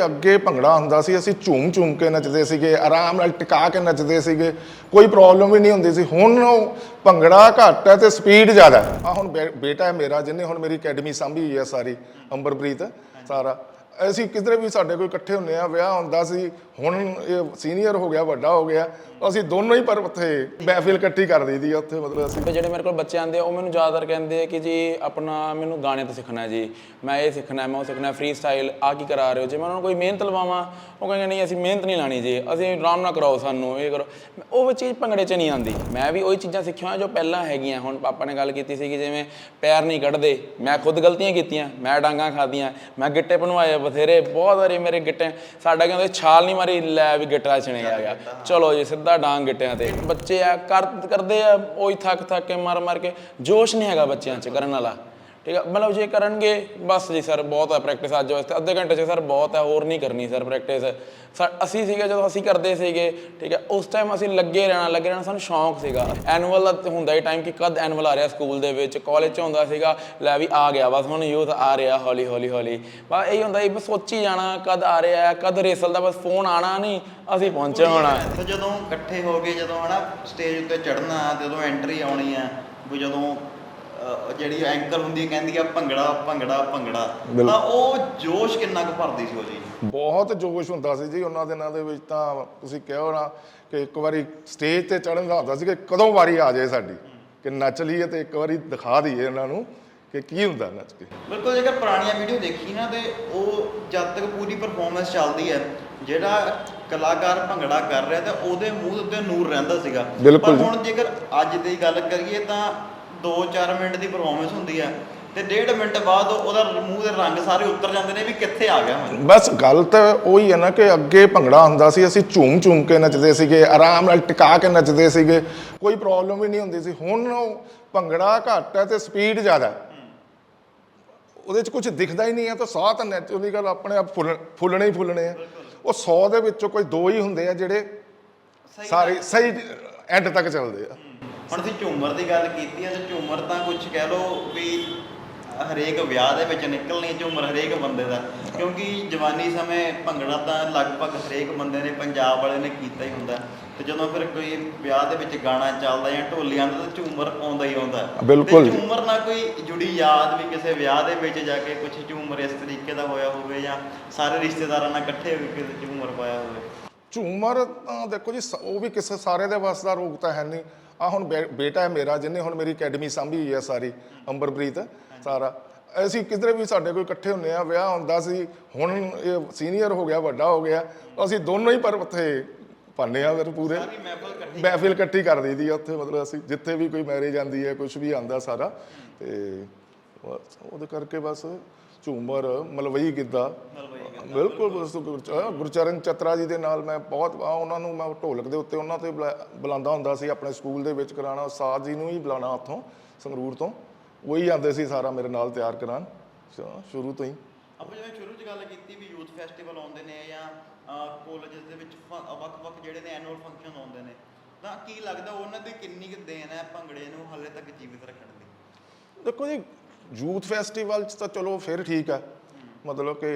ਕਿ ਅੱਗੇ ਭੰਗੜਾ ਹੁੰਦਾ ਸੀ, ਅਸੀਂ ਝੂਮ ਝੂਮ ਕੇ ਨੱਚਦੇ ਸੀਗੇ, ਆਰਾਮ ਨਾਲ ਟਿਕਾ ਕੇ ਨੱਚਦੇ ਸੀਗੇ, ਕੋਈ ਪ੍ਰੋਬਲਮ ਵੀ ਨਹੀਂ ਹੁੰਦੀ ਸੀ। ਹੁਣ ਭੰਗੜਾ ਘੱਟ ਹੈ ਤੇ ਸਪੀਡ ਜ਼ਿਆਦਾ ਹੈ। ਆ ਹੁਣ ਬੇ- ਬੇਟਾ ਹੈ ਮੇਰਾ, ਜਿਹਨੇ ਹੁਣ ਮੇਰੀ ਅਕੈਡਮੀ ਸਾਂਭੀ ਹੋਈ ਹੈ ਸਾਰੀ, ਅੰਬਰਪ੍ਰੀਤ, ਸਾਰਾ। ਅਸੀਂ ਕਿਧਰੇ ਵੀ ਸਾਡੇ ਕੋਈ ਇਕੱਠੇ ਹੁੰਨੇ ਆ ਵਿਆਹ ਹੁੰਦਾ ਸੀ ਹੁਣ ਇਹ ਸੀਨੀਅਰ ਹੋ ਗਿਆ, ਵੱਡਾ ਹੋ ਗਿਆ, ਅਸੀਂ ਦੋਨੋਂ ਹੀ ਪਰ ਉੱਥੇ ਮਹਿਫਿਲ ਇਕੱਠੀ ਕਰ ਦਈਦੀ ਆ ਉੱਥੇ, ਮਤਲਬ ਅਸੀਂ ਜਿਹੜੇ ਮੇਰੇ ਕੋਲ ਬੱਚੇ ਆਉਂਦੇ ਆ, ਉਹ ਮੈਨੂੰ ਜ਼ਿਆਦਾਤਰ ਕਹਿੰਦੇ ਆ ਕਿ ਜੀ ਆਪਣਾ ਮੈਨੂੰ ਗਾਣੇ ਤੋਂ ਸਿੱਖਣਾ ਜੀ, ਮੈਂ ਇਹ ਸਿੱਖਣਾ, ਮੈਂ ਉਹ ਸਿੱਖਣਾ ਫ੍ਰੀ ਸਟਾਈਲ ਆ ਕੀ ਕਰਾ ਰਹੇ ਹੋ? ਜੇ ਮੈਂ ਉਹਨਾਂ ਨੂੰ ਕੋਈ ਮਿਹਨਤ ਲਵਾਵਾਂ, ਉਹ ਕਹਿੰਦੇ ਨਹੀਂ, ਅਸੀਂ ਮਿਹਨਤ ਨਹੀਂ ਲਾਣੀ ਜੀ, ਅਸੀਂ ਆਰਾਮ ਨਾਲ ਕਰਾਓ ਸਾਨੂੰ, ਇਹ ਕਰੋ। ਉਹ ਚੀਜ਼ ਭੰਗੜੇ 'ਚ ਨਹੀਂ ਆਉਂਦੀ। ਮੈਂ ਵੀ ਉਹੀ ਚੀਜ਼ਾਂ ਸਿੱਖੀਆਂ ਜੋ ਪਹਿਲਾਂ ਹੈਗੀਆਂ, ਹੁਣ ਪਾਪਾ ਨੇ ਗੱਲ ਕੀਤੀ ਸੀ ਕਿ ਜਿਵੇਂ ਪੈਰ ਨਹੀਂ ਕੱਢਦੇ, ਮੈਂ ਖੁਦ ਗਲਤੀਆਂ ਕੀਤੀਆਂ, ਮੈਂ ਡਾਂਗਾ ਖਾਦੀਆਂ ਮੈਂ ਗਿੱਟੇ ਬਣਵਾਏ ਬਥੇਰੇ, ਬਹੁਤ ਵਾਰੀ ਮੇਰੇ ਗਿੱਟੇ, ਸਾਡਾ ਕਹਿੰਦੇ ਛਾਲ ਨਹੀਂ ਮਾਰੀ ਲੈ ਵੀ ਗਿੱਟਾ ਛਣੇ ਗਿਆ। ਚਲੋ ਜੀ, ਸਿੱਧਾ ਡਾਂਗ ਗਿੱਟਿਆਂ ਤੇ। ਬੱਚੇ ਆ ਕਰਦੇ ਆ, ਉਹੀ ਥੱਕ ਥੱਕ ਕੇ ਮਰ ਮਰ ਕੇ। ਜੋਸ਼ ਨਹੀਂ ਹੈਗਾ ਬੱਚਿਆਂ 'ਚ ਕਰਨ ਵਾਲਾ। ਠੀਕ ਆ? ਮਤਲਬ ਜੇ ਕਰਨਗੇ ਬਸ ਜੀ ਸਰ ਬਹੁਤ ਹੈ ਪ੍ਰੈਕਟਿਸ ਅੱਜ ਵਾਸਤੇ। ਅੱਧੇ ਘੰਟੇ 'ਚ ਸਰ ਬਹੁਤ ਹੈ ਹੋਰ ਨਹੀਂ ਕਰਨੀ ਸਰ ਪ੍ਰੈਕਟਿਸ ਅਸੀਂ ਸੀਗੇ ਜਦੋਂ ਅਸੀਂ ਕਰਦੇ ਸੀਗੇ ਠੀਕ ਹੈ ਉਸ ਟਾਈਮ ਅਸੀਂ ਲੱਗੇ ਰਹਿਣਾ ਲੱਗੇ ਰਹਿਣਾ ਸਾਨੂੰ ਸ਼ੌਂਕ ਸੀਗਾ। ਐਨੂਅਲ ਦਾ ਤੇ ਹੁੰਦਾ ਹੀ ਟਾਈਮ ਕਿ ਕਦ ਐਨੂਅਲ ਆ ਰਿਹਾ ਸਕੂਲ ਦੇ ਵਿੱਚ ਕਾਲਜ 'ਚ ਹੁੰਦਾ ਸੀਗਾ ਲੈ ਵੀ ਆ ਗਿਆ ਬਸ ਹੁਣ ਯੂਥ ਆ ਰਿਹਾ ਹੌਲੀ ਹੌਲੀ ਹੌਲੀ। ਬਸ ਇਹੀ ਹੁੰਦਾ ਸੀ ਬਸ ਸੋਚੀ ਜਾਣਾ ਕਦ ਆ ਰਿਹਾ ਹੈ, ਕਦ ਰੇਸਲ ਦਾ ਬਸ ਫੋਨ ਆਣਾ ਨਹੀਂ ਅਸੀਂ ਪਹੁੰਚੇ ਹੋਣਾ। ਤੇ ਜਦੋਂ ਇਕੱਠੇ ਹੋ ਕੇ ਜਦੋਂ ਹਨਾ ਸਟੇਜ ਉੱਤੇ ਚੜ੍ਹਨਾ ਜਦੋਂ ਐਂਟਰੀ ਆਉਣੀ ਆ ਵੀ ਜਦੋਂ ਜਿਹੜੀ ਐਂਕਰ ਹੁੰਦੀ ਹੈ ਕਹਿੰਦੀ ਆ ਭੰਗੜਾ ਭੰਗੜਾ ਭੰਗੜਾ। ਤਾਂ ਉਹ ਜੋਸ਼ ਕਿੰਨਾ ਕੁ ਭਰਦੀ ਸੀ ਉਹ ਜੀ? ਬਹੁਤ ਜੋਸ਼ ਹੁੰਦਾ ਸੀ ਜੀ ਉਹਨਾਂ ਦਿਨਾਂ ਦੇ ਵਿੱਚ ਤਾਂ ਤੁਸੀਂ ਕਿਹਾ ਨਾ ਕਿ ਇੱਕ ਵਾਰੀ ਸਟੇਜ ਤੇ ਚੜਨ ਦਾ ਹੁੰਦਾ ਸੀ ਕਿ ਕਦੋਂ ਵਾਰੀ ਆ ਜਾਏ ਸਾਡੀ ਕਿ ਨੱਚ ਲਈਏ ਤੇ ਇੱਕ ਵਾਰੀ ਦਿਖਾ ਦਈਏ ਉਹਨਾਂ ਨੂੰ ਕਿ ਕੀ ਹੁੰਦਾ ਨੱਚ ਕੇ। ਬਿਲਕੁਲ ਜੇਕਰ ਪੁਰਾਣੀਆਂ ਵੀਡੀਓ ਦੇਖੀ ਨਾ ਤੇ ਉਹ ਜਦ ਤੱਕ ਪੂਰੀ ਪਰਫਾਰਮੈਂਸ ਚੱਲਦੀ ਹੈ ਜਿਹੜਾ ਕਲਾਕਾਰ ਭੰਗੜਾ ਕਰ ਰਿਹਾ ਤੇ ਉਹਦੇ ਮੂੰਹ ਉੱਤੇ ਨੂਰ ਰਹਿੰਦਾ ਸੀਗਾ। ਪਰ। ਹੁਣ ਜੇਕਰ ਅੱਜ ਦੀ ਗੱਲ ਕਰੀਏ ਤਾਂ 2-4 ਮਿੰਟ ਦੀ ਪਰਫਾਰਮੈਂਸ ਹੁੰਦੀ ਹੈ ਤੇ ਡੇਢ ਮਿੰਟ ਬਾਅਦ ਉਹਦਾ ਮੂੰਹ ਦੇ ਰੰਗ ਸਾਰੇ ਉਤਰ ਜਾਂਦੇ ਨੇ ਵੀ ਕਿੱਥੇ ਆ ਗਿਆ ਹੁਣ ਬਸ ਗੱਲ ਤਾਂ ਉਹੀ ਹੈ ਨਾ ਕਿ ਅੱਗੇ ਭੰਗੜਾ ਹੁੰਦਾ ਸੀ ਅਸੀਂ ਝੂਮ ਝੂਮ ਕੇ ਨੱਚਦੇ ਸੀਗੇ ਆਰਾਮ ਨਾਲ ਟਿਕਾ ਕੇ ਨੱਚਦੇ ਸੀਗੇ ਕੋਈ ਪ੍ਰੋਬਲਮ ਹੀ ਨਹੀਂ ਹੁੰਦੀ ਸੀ। ਹੁਣ ਭੰਗੜਾ ਘੱਟ ਹੈ ਤੇ ਸਪੀਡ ਜ਼ਿਆਦਾ ਹੈ। ਉਹਦੇ 'ਚ ਕੁਝ ਦਿਖਦਾ ਹੀ ਨਹੀਂ ਹੈ ਤਾਂ ਸਾਹ ਤਾਂ ਨੈਚੁਰਲੀ ਗੱਲ ਆਪਣੇ ਆਪ ਫੁੱਲ ਫੁੱਲਣੇ ਹੀ ਫੁੱਲਣੇ ਆ। ਉਹ 100 ਦੇ ਵਿੱਚੋਂ ਕੋਈ ਦੋ ਹੀ ਹੁੰਦੇ ਆ ਜਿਹੜੇ ਸਾਰੇ ਸਹੀ ਐਂਡ ਤੱਕ ਚੱਲਦੇ ਆ। ਹੁਣ ਅਸੀਂ ਝੂਮਰ ਦੀ ਗੱਲ ਕੀਤੀ ਹੈ ਤੇ ਝੂਮਰ ਤਾਂ ਕੁਝ ਕਹਿ ਲਓ ਵੀ ਹਰੇਕ ਵਿਆਹ ਦੇ ਵਿੱਚ ਨਿਕਲਣੀ ਝੂਮਰ ਹਰੇਕ ਬੰਦੇ ਦਾ ਕਿਉਂਕਿ ਜਵਾਨੀ ਸਮੇਂ ਭੰਗੜਾ ਤਾਂ ਲਗਭਗ ਹਰੇਕ ਬੰਦੇ ਨੇ ਪੰਜਾਬ ਵਾਲੇ ਨੇ ਕੀਤਾ ਹੀ ਹੁੰਦਾ। ਤੇ ਜਦੋਂ ਫਿਰ ਕੋਈ ਵਿਆਹ ਦੇ ਵਿੱਚ ਗਾਣਾ ਚੱਲਦਾ ਜਾਂ ਢੋਲੀ ਆਉਂਦਾ ਤਾਂ ਝੂਮਰ ਆਉਂਦਾ ਹੀ ਆਉਂਦਾ। ਬਿਲਕੁਲ। ਝੂਮਰ ਨਾਲ ਕੋਈ ਜੁੜੀ ਯਾਦ ਵੀ ਕਿਸੇ ਵਿਆਹ ਦੇ ਵਿੱਚ ਜਾ ਕੇ ਕੁਝ ਝੂਮਰ ਇਸ ਤਰੀਕੇ ਦਾ ਹੋਇਆ ਹੋਵੇ ਜਾਂ ਸਾਰੇ ਰਿਸ਼ਤੇਦਾਰਾਂ ਨਾਲ ਇਕੱਠੇ ਹੋ ਕੇ ਝੂਮਰ ਪਾਇਆ ਹੋਵੇ। ਝੂਮਰ ਤਾਂ ਦੇਖੋ ਜੀ ਸ- ਉਹ ਵੀ ਕਿਸੇ ਸਾਰੇ ਦੇ ਵੱਸ ਦਾ ਰੋਗ ਤਾਂ ਹੈ ਨਹੀਂ। ਆ ਹੁਣ ਬੇ- ਬੇਟਾ ਹੈ ਮੇਰਾ ਜਿਹਨੇ ਹੁਣ ਮੇਰੀ ਅਕੈਡਮੀ ਸਾਂਭੀ ਹੋਈ ਹੈ ਸਾਰੀ ਅੰਬਰਪ੍ਰੀਤ ਸਾਰਾ। ਅਸੀਂ ਕਿਧਰੇ ਵੀ ਸਾਡੇ ਕੋਈ ਇਕੱਠੇ ਹੁੰਨੇ ਆ ਵਿਆਹ ਹੁੰਦਾ ਸੀ ਹੁਣ ਇਹ ਸੀਨੀਅਰ ਹੋ ਗਿਆ ਵੱਡਾ ਹੋ ਗਿਆ ਅਸੀਂ ਦੋਨੋਂ ਹੀ ਪਰ ਉੱਥੇ ਪਾਉਂਦੇ ਆ ਫਿਰ ਪੂਰੇ। ਮਹਿਫਲ ਇਕੱਠੀ ਮਹਿਫਿਲ ਇਕੱਠੀ ਕਰ ਦਈਦੀ ਆ ਉੱਥੇ ਮਤਲਬ ਅਸੀਂ ਜਿੱਥੇ ਵੀ ਕੋਈ ਮੈਰਿਜ ਆਂਦੀ ਹੈ ਕੁਝ ਵੀ ਆਂਦਾ ਸਾਰਾ ਤੇ ਬਸ ਉਹਦੇ ਕਰਕੇ ਬਸ ਝੂਮਰ ਮਲਵਈ ਗਿੱਧਾ। ਬਿਲਕੁਲ ਗੁਰਚਰਨ ਚਤਰਾ ਜੀ ਦੇ ਨਾਲ ਮੈਂ ਬਹੁਤ ਉਹਨਾਂ ਨੂੰ ਮੈਂ ਢੋਲਕ ਦੇ ਉੱਤੇ ਉਹਨਾਂ ਤੇ ਬੁਲਾ- ਬੁਲਾਉਂਦਾ ਹੁੰਦਾ ਸੀ ਆਪਣੇ ਸਕੂਲ ਦੇ ਵਿੱਚ ਕਰਾਉਣਾ ਉਸਤਾਦ ਜੀ ਨੂੰ ਹੀ ਬੁਲਾਉਣਾ ਉੱਥੋਂ ਸੰਗਰੂਰ ਤੋਂ। ਉਹੀ ਆਉਂਦੇ ਸੀ ਸਾਰਾ ਮੇਰੇ ਨਾਲ ਤਿਆਰ ਕਰਾਉਣ। ਸ਼ੁ- ਸ਼ੁਰੂ ਤੋਂ ਹੀ। ਆਪਾਂ ਜਿਵੇਂ ਸ਼ੁਰੂ 'ਚ ਗੱਲ ਕੀਤੀ ਵੀ ਯੂਥ ਫੈਸਟੀਵਲ ਆਉਂਦੇ ਨੇ ਜਾਂ ਕਾਲਜਸ ਦੇ ਵਿੱਚ ਵੱਖ-ਵੱਖ ਜਿਹੜੇ ਨੇ ਐਨੂਅਲ ਫੰਕਸ਼ਨ ਆਉਂਦੇ ਨੇ ਤਾਂ ਕੀ ਲੱਗਦਾ ਉਹਨਾਂ ਦੀ ਕਿੰਨੀ ਕੁ ਦੇਣ ਹੈ ਭੰਗੜੇ ਨੂੰ ਹਾਲੇ ਤੱਕ ਜੀਵਿਤ ਰੱਖਣ ਦੀ? ਦੇਖੋ ਜੀ ਯੂਥ ਫੈਸਟੀਵਲ ਚ ਤਾਂ ਚਲੋ ਫਿਰ ਠੀਕ ਆ ਮਤਲਬ ਕਿ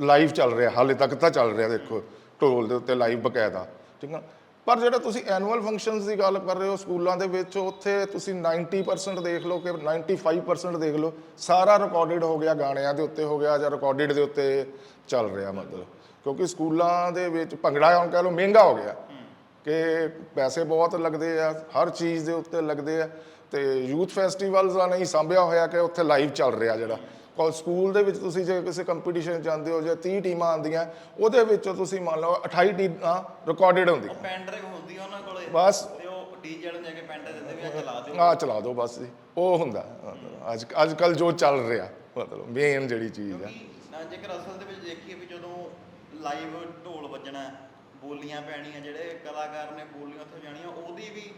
ਲਾਈਵ ਚੱਲ ਰਿਹਾ ਹਾਲੇ ਤੱਕ ਤਾਂ ਚੱਲ ਰਿਹਾ ਦੇਖੋ ਢੋਲ ਦੇ ਉੱਤੇ ਲਾਈਵ ਬਕਾਇਦਾ ਠੀਕ ਆ? ਪਰ ਜਿਹੜਾ ਤੁਸੀਂ ਐਨੂਅਲ ਫੰਕਸ਼ਨਸ ਦੀ ਗੱਲ ਕਰ ਰਹੇ ਹੋ ਸਕੂਲਾਂ ਦੇ ਵਿੱਚ ਉੱਥੇ ਤੁਸੀਂ 90% ਦੇਖ ਲਓ ਕਿ 95% ਦੇਖ ਲਓ ਸਾਰਾ ਰਿਕਾਰਡਡ ਹੋ ਗਿਆ ਗਾਣਿਆਂ ਦੇ ਉੱਤੇ ਹੋ ਗਿਆ ਜਾਂ ਰਿਕਾਰਡਡ ਦੇ ਉੱਤੇ ਚੱਲ ਰਿਹਾ ਮਤਲਬ। ਕਿਉਂਕਿ ਸਕੂਲਾਂ ਦੇ ਵਿੱਚ ਭੰਗੜਾ ਹੁਣ ਕਹਿ ਲਓ ਮਹਿੰਗਾ ਹੋ ਗਿਆ। ਕਿ ਪੈਸੇ ਬਹੁਤ ਲੱਗਦੇ ਆ ਹਰ ਚੀਜ਼ ਦੇ ਉੱਤੇ ਲੱਗਦੇ ਆ। ਤੇ ਯੂਥ ਫੈਸਟੀਵਲਸ ਦਾ ਨਹੀਂ ਸਾਂਭਿਆ ਹੋਇਆ ਕਿ ਉੱਥੇ ਲਾਈਵ ਚੱਲ ਰਿਹਾ ਜਿਹੜਾ। ਕੋ ਸਕੂਲ ਦੇ ਵਿੱਚ ਤੁਸੀਂ ਜੇ ਕਿਸੇ ਕੰਪੀਟੀਸ਼ਨ ਜਾਂਦੇ ਹੋ ਜਾਂ 30 ਟੀਮਾਂ ਆਉਂਦੀਆਂ ਉਹਦੇ ਵਿੱਚੋਂ ਤੁਸੀਂ ਮੰਨ ਲਓ 28 ਟੀਮਾਂ ਰਿਕਾਰਡਡ ਹੁੰਦੀਆਂ। ਪੈਂਡਰਿੰਗ ਹੁੰਦੀ ਉਹਨਾਂ ਕੋਲੇ। ਬਸ। ਤੇ ਉਹ ਡੀਜੇ ਨੂੰ ਜਾ ਕੇ ਪੈਂਡਰ ਦਿੰਦੇ ਵੀ ਆ ਚਲਾ ਦਿਓ। ਆ ਚਲਾ ਦਿਓ ਬਸ ਜੀ। ਉਹ ਹੁੰਦਾ। ਅੱਜ ਅੱਜ ਕੱਲ ਜੋ ਚੱਲ ਰਿਹਾ ਮਤਲਬ ਮੇਨ ਜਿਹੜੀ ਚੀਜ਼ ਹੈ ਨਾ ਜੇਕਰ ਅਸਲ ਦੇ ਵਿੱਚ ਦੇਖੀਏ ਵੀ ਜਦੋਂ ਲਾਈਵ ਢੋਲ ਵੱਜਣਾ ਬੋਲੀਆਂ ਪੈਣੀਆਂ ਜਿਹੜੇ ਕਲਾਕਾਰ ਨੇ ਬੋਲੀਆਂ ਉੱਥੇ ਜਾਣੀਆਂ ਉਹਦੀ ਵੀ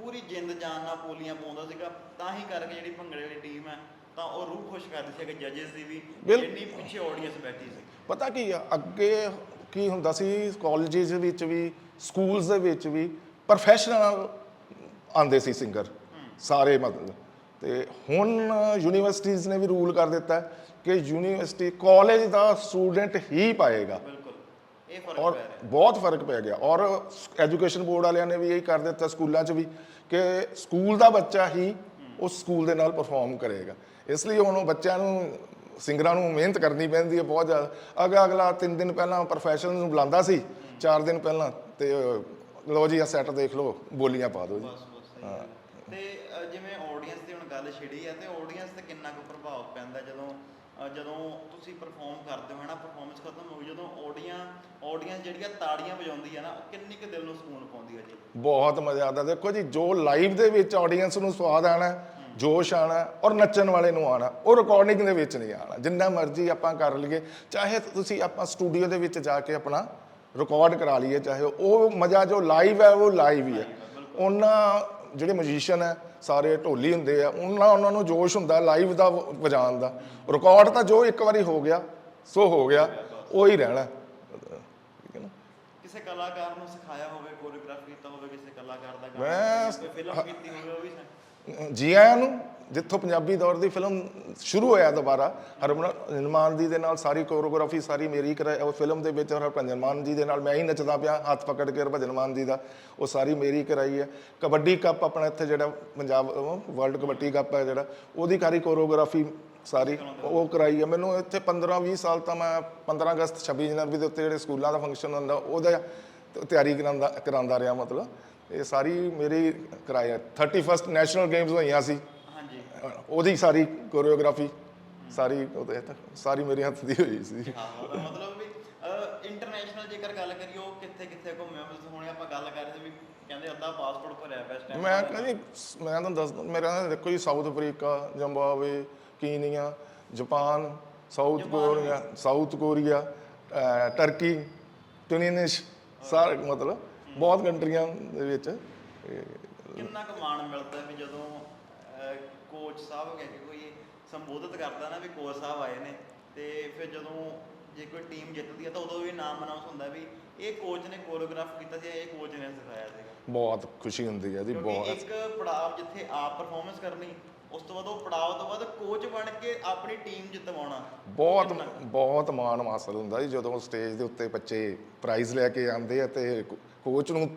ਪੂਰੀ ਜਿੰਦ ਜਾਨ ਨਾਲ ਬੋਲੀਆਂ ਪਾਉਂਦਾ ਸੀਗਾ ਤਾਂ ਹੀ ਕਰਕੇ ਜਿਹੜੀ ਭੰਗੜੇ ਵਾਲੀ ਟੀਮ ਹੈ ਤਾਂ ਉਹ ਰੂਹ ਖੁਸ਼ ਕਰਦੀ ਸੀ ਕਿ ਜੱਜਸ ਦੀ ਵੀ ਬਿਲ- ਜਿੰਨੀ ਪਿੱਛੇ ਆਡੀਅנס ਬੈਠੀ ਸੀ। ਪਤਾ ਕੀ ਆ ਅੱਗੇ ਕੀ ਹੁੰਦਾ ਸੀ ਕਾਲਜਿਸ ਵਿੱਚ ਵੀ ਸਕੂਲਸ ਦੇ ਵਿੱਚ ਵੀ ਪ੍ਰੋਫੈਸ਼ਨਲ ਆਉਂਦੇ ਸੀ ਸਿੰਗਰ ਸਾਰੇ ਮਤਲਬ। ਤੇ ਹੁਣ ਯੂਨੀਵਰਸਿਟੀਜ਼ ਨੇ ਵੀ ਰੂਲ ਕਰ ਦਿੱਤਾ ਹੈ ਕਿ ਯੂਨੀਵਰਸਿਟੀ ਕਾਲਜ ਦਾ ਸਟੂਡੈਂਟ ਹੀ ਪਾਏਗਾ। ਔਰ ਬਹੁਤ ਫ਼ਰਕ ਪੈ ਗਿਆ। ਔਰ ਐਜੂਕੇਸ਼ਨ ਬੋਰਡ ਵਾਲਿਆਂ ਨੇ ਵੀ ਇਹੀ ਕਰ ਦਿੱਤਾ ਸਕੂਲਾਂ 'ਚ ਵੀ ਕਿ ਸਕੂਲ ਦਾ ਬੱਚਾ ਹੀ ਉਸ ਸਕੂਲ ਦੇ ਨਾਲ ਪਰਫਾਰਮ ਕਰੇਗਾ। ਇਸ ਲਈ ਹੁਣ ਬੱਚਿਆਂ ਨੂੰ ਸਿੰਗਰਾਂ ਨੂੰ ਮਿਹਨਤ ਕਰਨੀ ਪੈਂਦੀ ਹੈ ਬਹੁਤ ਜ਼ਿਆਦਾ। ਅਗਾ ਅਗਲਾ 3 ਦਿਨ ਪਹਿਲਾਂ ਪ੍ਰੋਫੈਸ਼ਨਲ ਨੂੰ ਬੁਲਾਉਂਦਾ ਸੀ 4 ਦਿਨ ਪਹਿਲਾਂ ਤੇ ਲੋ ਜੀ ਆ ਸੈਟ ਦੇਖ ਲੋ ਬੋਲੀਆਂ ਪਾ ਦੋ ਜੀ। ਤੇ ਜਿਵੇਂ ਆਡੀਅנס ਦੀ ਹੁਣ ਗੱਲ ਛਿੜੀ ਆ ਤੇ ਆਡੀਅנס ਤੇ ਕਿੰਨਾ ਕੁ ਪ੍ਰਭਾਵ ਪੈਂਦਾ ਜਦੋਂ ਜਦੋਂ ਤੁਸੀਂ ਪਰਫਾਰਮ ਕਰਦੇ ਹੋ ਨਾ ਪਰਫਾਰਮੈਂਸ ਖਤਮ ਹੋਈ ਜਦੋਂ ਆਡੀਆਂ ਆਡੀਅנס ਜਿਹੜੀਆਂ ਤਾੜੀਆਂ ਵਜਾਉਂਦੀ ਹੈ ਨਾ ਉਹ ਕਿੰਨੀ ਕੁ ਦਿਲ ਨੂੰ ਸਕੂਨ ਪਾਉਂਦੀ ਹੈ ਜੀ? ਬਹੁਤ ਮਜ਼ਾ ਆਉਂਦਾ। ਦੇਖੋ ਜੀ ਜੋ ਲਾਈਵ ਦੇ ਵਿੱਚ ਆਡੀਅנס ਨੂੰ ਸਵਾਦ ਆਣਾ ਜੋਸ਼ ਆਣਾ ਔਰ ਨੱਚਣ ਵਾਲੇ ਨੂੰ ਆਣਾ ਉਹ ਰਿਕਾਰਡਿੰਗ ਦੇ ਵਿੱਚ ਨਹੀਂ ਆਣਾ। ਜਿੰਨਾ ਮਰਜ਼ੀ ਆਪਾਂ ਕਰ ਲਈਏ ਚਾਹੇ ਤੁਸੀਂ ਆਪਾਂ ਸਟੂਡੀਓ ਦੇ ਵਿੱਚ ਜਾ ਕੇ ਆਪਣਾ ਰਿਕਾਰਡ ਕਰਾ ਲਈਏ ਚਾਹੇ ਉਹ ਮਜ਼ਾ ਜੋ ਲਾਈਵ ਹੈ ਉਹ ਲਾਈਵ ਹੀ ਹੈ ਉਹਨਾਂ ਜਿਹੜੇ ਮਿਊਜ਼ੀਸ਼ੀਅਨ ਹੈ ਸਾਰੇ ਢੋਲੀ ਹੁੰਦੇ ਆ ਉਹਨਾਂ ਉਹਨਾਂ ਨੂੰ ਜੋਸ਼ ਹੁੰਦਾ ਲਾਈਵ ਦਾ ਵਜਾਉਣ ਦਾ। ਰਿਕਾਰਡ ਤਾਂ ਜੋ ਇੱਕ ਵਾਰੀ ਹੋ ਗਿਆ ਸੋ ਹੋ ਗਿਆ ਉਹ ਹੀ ਰਹਿਣਾ। ਠੀਕ ਹੈ ਨਾ? ਕਿਸੇ ਕਲਾਕਾਰ ਨੂੰ ਸਿਖਾਇਆ ਹੋਵੇ ਕੋਰੀਓਗ੍ਰਾਫੀ ਕੀਤਾ ਹੋਵੇ ਕਿਸੇ ਕਲਾਕਾਰ ਦਾ ਗਾਣਾ ਮੈਂ- ਕੋਈ ਫਿਲਮ ਕੀਤੀ ਹੋਵੇ ਉਹ ਵੀ ਸੁਣ- ਜੀ ਆਇਆਂ ਨੂੰ। ਜਿੱਥੋਂ ਪੰਜਾਬੀ ਦੌਰ ਦੀ ਫਿਲਮ ਸ਼ੁਰੂ ਹੋਇਆ ਦੁਬਾਰਾ, ਹਰਮਨ ਮਾਨ ਜੀ ਦੇ ਨਾਲ ਸਾਰੀ ਕੋਰੀਓਗ੍ਰਾਫੀ ਸਾਰੀ ਮੇਰੀ ਕਰਾਈ ਉਹ ਫਿਲਮ ਦੇ ਵਿੱਚ ਹਰਭਜਨ ਮਾਨ ਜੀ ਦੇ ਨਾਲ ਮੈਂ ਹੀ ਨੱਚਦਾ ਪਿਆ, ਹੱਥ ਪਕੜ ਕੇ ਹਰਭਜਨ ਮਾਨ ਜੀ ਦਾ, ਉਹ ਸਾਰੀ ਮੇਰੀ ਕਰਾਈ ਹੈ। ਕਬੱਡੀ ਕੱਪ ਆਪਣਾ ਇੱਥੇ ਜਿਹੜਾ ਪੰਜਾਬ ਵਰਲਡ ਕਬੱਡੀ ਕੱਪ ਹੈ ਜਿਹੜਾ, ਉਹਦੀ ਕਾਰੀ ਕੋਰੀਓਗ੍ਰਾਫੀ ਸਾਰੀ, ਉਹ ਕਰਾਈ ਹੈ। ਮੈਨੂੰ ਇੱਥੇ 15 20 ਸਾਲ ਤਾਂ ਮੈਂ 15 ਅਗਸਤ 26 ਜਨਵਰੀ ਦੇ ਉੱਤੇ ਜਿਹੜੇ ਸਕੂਲਾਂ ਦਾ ਫੰਕਸ਼ਨ ਹੁੰਦਾ, ਉਹਦਾ ਤਿਆਰੀ ਕਰਾਉਂਦਾ ਕਰਾਉਂਦਾ ਰਿਹਾ ਮਤਲਬ। ਇਹ ਸਾਰੀ ਮੇਰੀ ਕਰਾਇਆ 31st ਨੈਸ਼ਨਲ ਗੇਮਸ ਹੋਈਆਂ ਸੀ। ਉਹਦੀ ਸਾਰੀ ਕੋਰੀਓਗ੍ਰਾਫੀ ਸਾਰੀ ਉਹਦੇ ਤੱਕ ਸਾਰੀ ਮੇਰੇ ਹੱਥ ਦੀ ਹੋਈ ਸੀ। ਹਾਂ ਮਤਲਬ ਵੀ ਇੰਟਰਨੈਸ਼ਨਲ ਜੇਕਰ ਗੱਲ ਉਹ ਕਿੱਥੇ ਕਿੱਥੇ ਘੁੰਮਿਆ ਮੈਂ ਹੁਣੇ ਆਪਾਂ ਗੱਲ ਕਰ ਰਹੇ ਸੀ ਵੀ ਕਹਿੰਦੇ ਅੱਧਾ ਪਾਸਪੋਰਟ ਭਰਿਆ ਇਸ ਟਾਈਮ ਮੈਂ ਕਹਿੰਦੀ ਮੈਂ ਤੁਹਾਨੂੰ ਦੱਸ ਦੂੰ ਮੇਰਾ ਦੇਖੋ ਜੀ South Africa Zimbabwe Kenya Japan South Korea South Korea Turkey Tunis ਸਾਰੇ ਮਤਲਬ ਬਹੁਤ ਕੰਟਰੀਆਂ ਦੇ ਵਿੱਚ। ਕਿੰਨਾ ਕੁ ਮਾਣ ਮਿਲਦਾ ਵੀ ਜਦੋਂ ਕੋਚ ਸਾਹਿਬ ਕਹਿ ਕੇ ਕੋਈ ਸੰਬੋਧਿਤ ਕਰਦਾ ਨਾ ਵੀ ਕੋਚ ਸਾਹਿਬ ਆਏ ਨੇ ਤੇ ਫਿਰ ਜਦੋਂ ਜੇ ਕੋਈ ਟੀਮ ਜਿੱਤਦੀ ਹੈ ਤਾਂ ਉਦੋਂ ਵੀ ਨਾਮ ਅਨਾਉਂਸ ਹੁੰਦਾ ਵੀ ਇਹ ਕੋਚ ਨੇ ਕੋਰੀਓਗ੍ਰਾਫ ਕੀਤਾ ਸੀ ਇਹ ਕੋਚ ਨੇ ਸਿਖਾਇਆ ਸੀਗਾ। ਬਹੁਤ ਖੁਸ਼ੀ ਹੁੰਦੀ ਹੈ ਜੀ ਬਹੁਤ। ਇੱਕ ਪੜਾਅ ਜਿੱਥੇ ਆਪ ਪਰਫਾਰਮੈਂਸ ਕਰਨੀ ਉਸ ਤੋਂ ਬਾਅਦ ਉਹ ਪੜਾਅ ਤੋਂ ਬਾਅਦ ਕੋਚ ਬਣ ਕੇ ਆਪਣੀ ਟੀਮ ਜਿੱਤਵਾਉਣਾ। ਬਹੁਤ ਬਹੁਤ ਮਾਣ ਹਾਸਲ ਹੁੰਦਾ ਜੀ ਜਦੋਂ ਸਟੇਜ ਦੇ ਉੱਤੇ ਬੱਚੇ ਪ੍ਰਾਈਜ਼ ਲੈ ਕੇ ਆਉਂਦੇ ਆ ਤੇ ਕੋਚ ਨੂੰ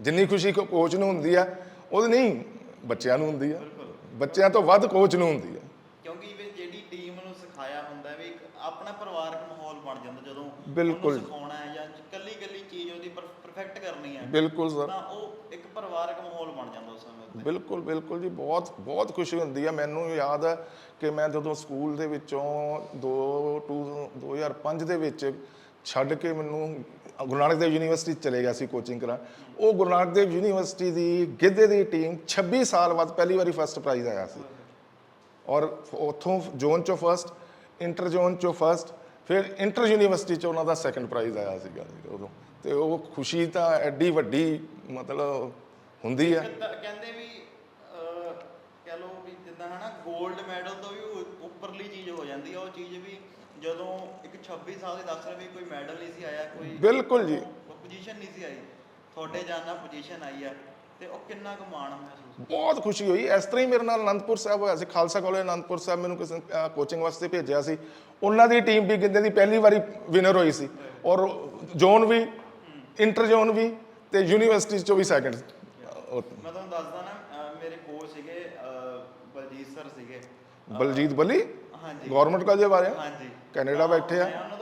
ਜਿੰਨੀ ਖੁਸ਼ੀ ਕੋਚ ਨੂੰ ਹੁੰਦੀ ਆ ਉਹਦੀ ਨਹੀਂ ਬੱਚਿਆਂ ਨੂੰ ਹੁੰਦੀ ਆ। ਬੱਚਿਆਂ ਤੋਂ ਵੱਧ ਕੋਚ ਨੂੰ ਹੁੰਦੀ ਆ ਕਿਉਂਕਿ ਵੀ ਜਿਹੜੀ ਟੀਮ ਨੂੰ ਸਿਖਾਇਆ ਹੁੰਦਾ ਵੀ ਇੱਕ ਆਪਣਾ ਪਰਿਵਾਰਕ ਮਾਹੌਲ ਬਣ ਜਾਂਦਾ ਜਦੋਂ ਉਹਨੂੰ ਬਿਲਕੁਲ। ਸਿਖਾਉਣਾ ਹੈ ਜਾਂ ਕੱਲੀ ਕੱਲੀ ਚੀਜ਼ ਉਹਦੀ ਪਰਫੈਕਟ ਕਰਨੀ ਹੈ ਬਿਲਕੁਲ ਸਰ। ਤਾਂ ਉਹ ਇੱਕ ਪਰਿਵਾਰਕ ਮਾਹੌਲ ਬਣ ਜਾਂਦਾ ਉਸ ਸਮੇਂ ਉੱਤੇ। ਬਿਲਕੁਲ ਬਿਲਕੁਲ ਜੀ ਬਹੁਤ ਬਹੁਤ ਖੁਸ਼ੀ ਹੁੰਦੀ ਆ ਮੈਨੂੰ ਯਾਦ ਹੈ ਕਿ ਮੈਂ ਜਦੋਂ ਸਕੂਲ ਦੇ ਵਿੱਚੋਂ 2 ਟੂ 2005 ਦੇ ਵਿੱਚ ਛੱਡ ਕੇ ਮੈਨੂੰ ਗੁਰੂ ਨਾਨਕ ਦੇਵ ਯੂਨੀਵਰਸਿਟੀ ਚਲੇ ਗਿਆ ਸੀ ਕੋਚਿੰਗ ਕਰਾਂ ਉਹ ਗੁਰੂ ਨਾਨਕ ਦੇਵ ਯੂਨੀਵਰਸਿਟੀ ਦੀ ਗਿੱਧੇ ਦੀ ਟੀਮ 26 ਸਾਲ ਬਾਅਦ ਪਹਿਲੀ ਵਾਰੀ ਫਸਟ ਪ੍ਰਾਈਜ਼ ਆਇਆ ਸੀ। ਔਰ ਉੱਥੋਂ ਜ਼ੋਨ ਚੋਂ ਫਸਟ ਇੰਟਰ ਜ਼ੋਨ ਚੋਂ ਫਸਟ ਫਿਰ ਇੰਟਰ ਯੂਨੀਵਰਸਿਟੀ ਚ ਉਹਨਾਂ ਦਾ ਸੈਕੰਡ ਪ੍ਰਾਈਜ਼ ਆਇਆ ਸੀਗਾ ਉਦੋਂ। ਤੇ ਉਹ ਖੁਸ਼ੀ ਤਾਂ ਐਡੀ ਵੱਡੀ ਮਤਲਬ ਹੁੰਦੀ ਆ। ਕਿੱਦਾਂ- ਕਹਿੰਦੇ ਵੀ ਅਹ, ਕਹਿ ਵੀ ਜਿੱਦਾਂ ਹਨਾ 골ਡ ਮੈਡਲ ਤੋਂ ਵੀ ਉੱਪਰਲੀ ਚੀਜ਼ ਹੋ ਜਾਂਦੀ ਆ ਉਹ ਚੀਜ਼ ਵੀ ਜਦੋਂ ਇੱਕ 26 ਸਾਲ ਦੇ ਦੱਸ ਰਹੇ ਵੀ ਕੋਈ ਮੈਡਲ ਨਹੀਂ ਸੀ ਆਇਆ ਕੋਈ ਬਿਲਕੁਲ ਜੀ। ਪੋਜੀਸ਼ਨ ਨਹੀਂ ਸੀ ਆਈ। ਤੁਹਾਡੇ ਜਾਨਾ ਪੋਜੀਸ਼ਨ ਆਈ ਆ ਤੇ ਉਹ ਕਿੰਨਾ ਕੁ ਮਾਣ ਮਹਿਸੂਸ ਬਹੁਤ ਖੁਸ਼ੀ ਹੋਈ। ਇਸ ਤਰ੍ਹਾਂ ਹੀ ਮੇਰੇ ਨਾਲ ਅਨੰਦਪੁਰ ਸਾਹਿਬ ਹੋਇਆ ਸੀ ਖਾਲਸਾ ਕਾਲਜ ਅਨੰਦਪੁਰ ਸਾਹਿਬ ਮੈਨੂੰ ਕਿਸੇ ਕੋਚਿੰਗ ਵਾਸਤੇ ਭੇਜਿਆ ਸੀ। ਉਹਨਾਂ ਦੀ ਟੀਮ ਵੀ ਗਿੱਧੇ ਦੀ ਪਹਿਲੀ ਵਾਰੀ ਵਿਨਰ ਹੋਈ ਸੀ। ਔਰ ਜ਼ੋਨ ਵੀ ਇੰਟਰ ਜ਼ੋਨ ਵੀ ਤੇ ਯੂਨੀਵਰਸਿਟੀ ਚੋਂ ਵੀ ਸੈਕੰਡ ਮੈਂ ਤੁਹਾਨੂੰ ਦੱਸਦਾ ਨਾ ਮੇਰੇ ਕੋਚ ਸੀਗੇ ਬਲਜੀਤ ਸਰ ਸੀਗੇ। ਬਲਜੀਤ ਬੱਲੀ? ਹਾਂਜੀ। ਗਵਰਨਮੈਂਟ ਕਾਲਜ ਬਾਰੇ? ਹਾਂਜੀ। ਕੈਨੇਡਾ ਬੈਠੇ ਆ।